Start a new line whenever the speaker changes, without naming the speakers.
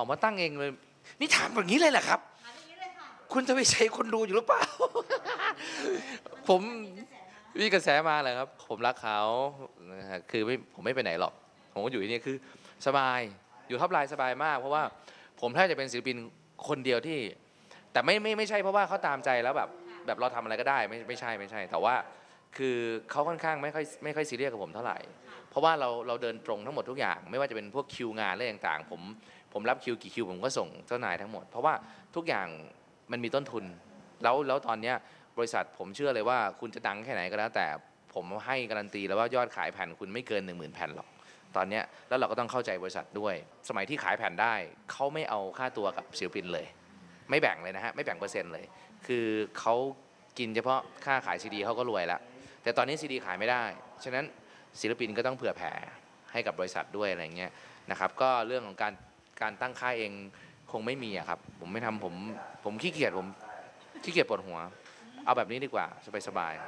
ออกมาตั้งเองเลย นี่ถามแบบนี้เลยเหรอครับ คุณทวีชัยคนดูอยู่หรือเปล่า ผมมีกระแสมาเลยครับ ผมรักเขานะฮะคือไม่ผมไม่ไปไหนหรอก ผมก็อยู่ที่นี่คือสบาย อยู่ท็อปไลน์สบายมาก เพราะว่าผมแทบจะเป็นศิลปินคนเดียวที่ แต่ไม่ไม่ไม่ใช่เพราะว่าเขาตามใจแล้วแบบแบบเราทำอะไรก็ได้ไม่ไม่ใช่ไม่ใช่ แต่ว่า คือเขาค่อนข้างไม่ค่อยไม่ค่อยซีเรียสกับผมเท่าไหร่ เพราะว่าเราเราเดินตรงทั้งหมดทุกอย่าง ไม่ว่าจะเป็นพวกคิวงานอะไรต่างๆ ผมผมรับคิวกี่คิวผมก็ส่งเจ้านายทั้งหมด เพราะว่าทุกอย่างมันมีต้นทุน แล้วแล้วตอนเนี้ยบริษัทผมเชื่อเลยว่าคุณจะดังแค่ไหนก็แล้ว แต่ผมให้การันตีแล้วว่ายอดขายแผ่นคุณไม่เกิน 1 0,000แผ่นหรอกตอนเนี้ยแล้วเราก็ต้องเข้าใจบริษัทด้วย สมัยที่ขายแผ่นได้เขาไม่เอาค่าตัวกับศิลปินเลย ไม่แบ่งเลยนะฮะไม่แบ่งเปอร์เซ็นต์เลย คือเขากินเฉพาะค่าขายซีดีเขาก็รวยแล้ว แต่ตอนนี้ซีดีขายไม่ได้ ฉะนั้นศิลปินก็ต้องเผื่อแผ่ให้กับบริษัทด้วยอะไรเงี้ยนะครับก็เรื่องของการการตั้งค่ายเองคงไม่มีอะครับผมไม่ทำผมผมขี้เกียจผมขี้เกียจปวดหัว เอาแบบนี้ดีกว่าสบายๆ